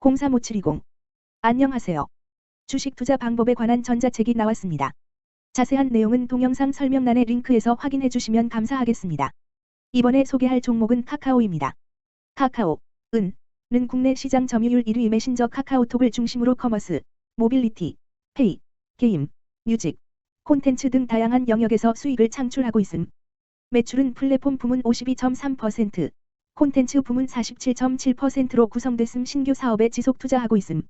03570 안녕하세요. 주식 투자 방법에 관한 전자책이 나왔습니다. 자세한 내용은 동영상 설명란의 링크에서 확인해 주시면 감사하겠습니다. 이번에 소개할 종목은 카카오입니다. 카카오, 은, 는 국내 시장 점유율 1위 메신저 카카오톡을 중심으로 커머스, 모빌리티, 페이, 게임, 뮤직, 콘텐츠 등 다양한 영역에서 수익을 창출하고 있음. 매출은 플랫폼 부문 52.3%, 콘텐츠 부문 47.7%로 구성됐음 신규 사업에 지속 투자하고 있음.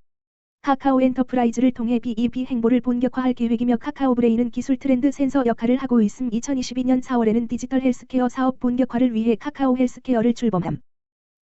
카카오 엔터프라이즈를 통해 BEP 행보를 본격화할 계획이며 카카오 브레인은 기술 트렌드 센서 역할을 하고 있음 2022년 4월에는 디지털 헬스케어 사업 본격화를 위해 카카오 헬스케어를 출범함.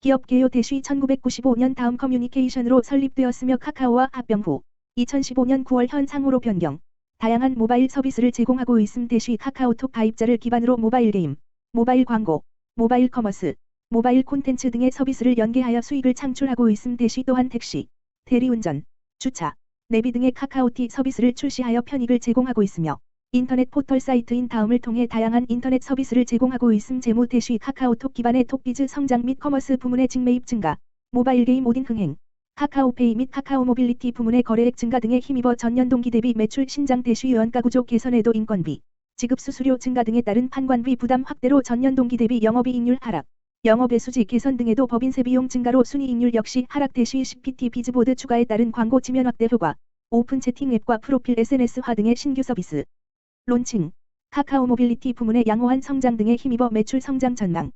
기업 개요 대시 1995년 다음 커뮤니케이션으로 설립되었으며 카카오와 합병 후 2015년 9월 현 상호로 변경. 다양한 모바일 서비스를 제공하고 있음 대시 카카오톡 가입자를 기반으로 모바일 게임, 모바일 광고, 모바일 커머스, 모바일 콘텐츠 등의 서비스를 연계하여 수익을 창출하고 있음 대시 또한 택시, 대리운전, 주차, 내비 등의 카카오티 서비스를 출시하여 편익을 제공하고 있으며 인터넷 포털 사이트인 다음을 통해 다양한 인터넷 서비스를 제공하고 있음 재무 대시 카카오톡 기반의 톡비즈 성장 및 커머스 부문의 직매입 증가, 모바일 게임 오딘 흥행, 카카오페이 및 카카오 모빌리티 부문의 거래액 증가 등에 힘입어 전년 동기 대비 매출 신장 대시 원가 구조 개선에도 인건비, 지급 수수료 증가 등에 따른 판관비 부담 확대로 전년 동기 대비 영업이익률 하락, 영업외수지 개선 등에도 법인세 비용 증가로 순이익률 역시 하락 대시 CPT 비즈보드 추가에 따른 광고 지면 확대 효과, 오픈 채팅 앱과 프로필 SNS화 등의 신규 서비스, 론칭, 카카오 모빌리티 부문의 양호한 성장 등에 힘입어 매출 성장 전망.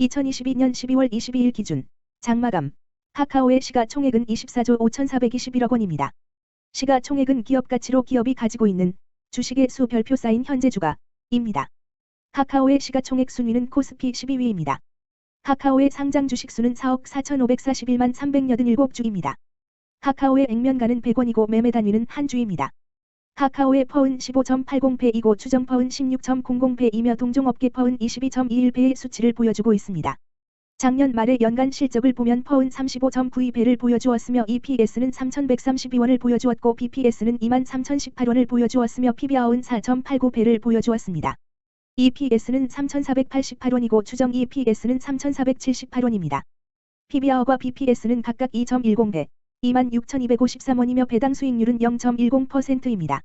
2022년 12월 22일 기준 장마감 카카오의 시가총액은 24조 5,421억 원입니다. 시가총액은 기업 가치로 기업이 가지고 있는 주식의 수 별표 쌓인 현재 주가입니다. 카카오의 시가총액 순위는 코스피 12위입니다. 카카오의 상장 주식수는 4억 4,541만 387주입니다. 카카오의 액면가는 100원이고 매매 단위는 한 주입니다. 카카오의 퍼은 15.80배이고 추정 퍼은 16.00배이며 동종업계 퍼은 22.21배의 수치를 보여주고 있습니다. 작년 말의 연간 실적을 보면 퍼은 35.92배를 보여주었으며 EPS는 3,132원을 보여주었고 BPS는 23,018원을 보여주었으며 PBR은 4.89배를 보여주었습니다. EPS는 3,488원이고 추정 EPS는 3,478원입니다. PBR과 BPS는 각각 2.10배, 26,253원이며 배당 수익률은 0.10%입니다.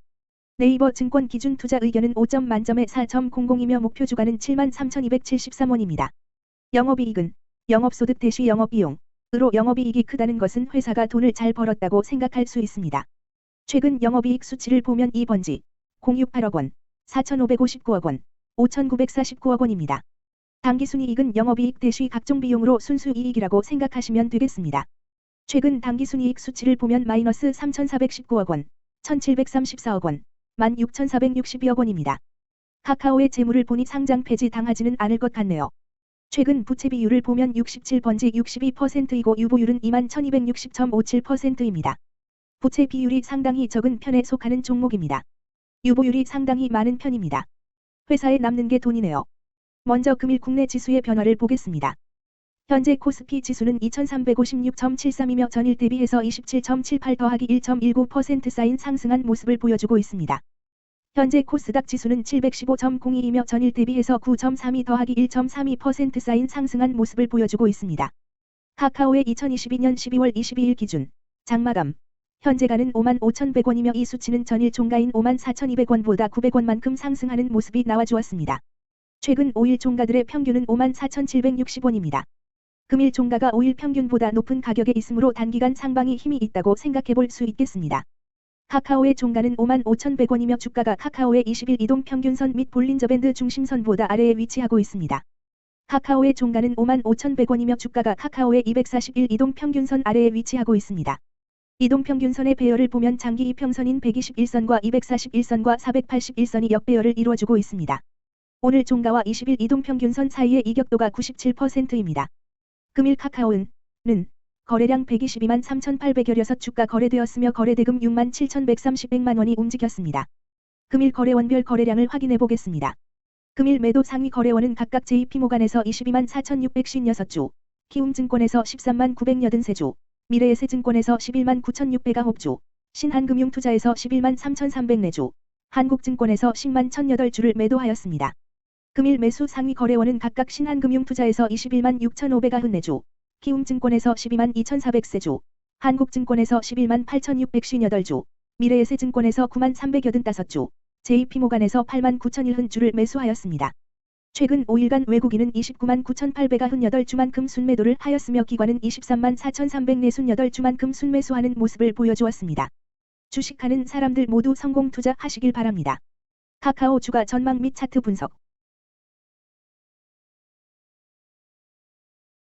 네이버 증권 기준 투자 의견은 5점 만점에 4.00이며 목표 주가는 73,273원입니다. 영업이익은 영업소득 대시 영업비용 으로 영업이익이 크다는 것은 회사가 돈을 잘 벌었다고 생각할 수 있습니다. 최근 영업이익 수치를 보면 2번지 068억 원, 4,559억 원, 5,949억 원입니다. 당기순이익은 영업이익 대시 각종 비용으로 순수이익이라고 생각하시면 되겠습니다. 최근 당기순이익 수치를 보면 마이너스 3,419억 원, 1,734억 원, 16,462억 원입니다. 카카오의 재물을 보니 상장 폐지 당하지는 않을 것 같네요. 최근 부채 비율을 보면 67번지 62%이고 유보율은 2160.57%입니다. 부채 비율이 상당히 적은 편에 속하는 종목입니다. 유보율이 상당히 많은 편입니다. 회사에 남는 게 돈이네요. 먼저 금일 국내 지수의 변화를 보겠습니다. 현재 코스피 지수는 2356.73이며 전일 대비해서 27.78 더하기 1.19% 쌓인 상승한 모습을 보여주고 있습니다. 현재 코스닥 지수는 715.02이며 전일 대비해서 9.32 더하기 1.32% 쌓인 상승한 모습을 보여주고 있습니다. 카카오의 2022년 12월 22일 기준 장마감 현재가는 5만 5,100원이며 이 수치는 전일 종가인 5만 4,200원보다 900원만큼 상승하는 모습이 나와주었습니다. 최근 5일 종가들의 평균은 5만 4,760원입니다. 금일 종가가 5일 평균보다 높은 가격에 있으므로 단기간 상방이 힘이 있다고 생각해 볼 수 있겠습니다. 카카오의 종가는 5만 5,100원이며 주가가 카카오의 20일 이동 평균선 및 볼린저 밴드 중심선보다 아래에 위치하고 있습니다. 카카오의 종가는 5만 5,100원이며 주가가 카카오의 241 이동 평균선 아래에 위치하고 있습니다. 이동 평균선의 배열을 보면 장기 이평선인 121선과 241선과 481선이 역배열을 이루어주고 있습니다. 오늘 종가와 20일 이동 평균선 사이의 이격도가 97%입니다. 금일 카카오는 는 거래량 122만 3,800여여섯 주가 거래되었으며 거래대금 6만 7,130백만 원이 움직였습니다. 금일 거래원별 거래량을 확인해 보겠습니다. 금일 매도 상위 거래원은 각각 JP모간에서 22만 4,656주, 키움증권에서 13만 983주, 미래에셋증권에서 11만 9,609주, 신한금융투자에서 11만 3,304주, 한국증권에서 10만 1,008주를 매도하였습니다. 금일 매수 상위 거래원은 각각 신한금융투자에서 21만 6,594주, 키움증권에서 12만 2,400세주, 한국증권에서 11만 8,658주, 미래에셋증권에서 9만 385주, JP모간에서 8만 9,001주를 매수하였습니다. 최근 5일간 외국인은 29만 9,898주만큼 순매도를 하였으며 기관은 23만 4,348주만큼 순매수하는 모습을 보여주었습니다. 주식하는 사람들 모두 성공 투자하시길 바랍니다. 카카오 주가 전망 및 차트 분석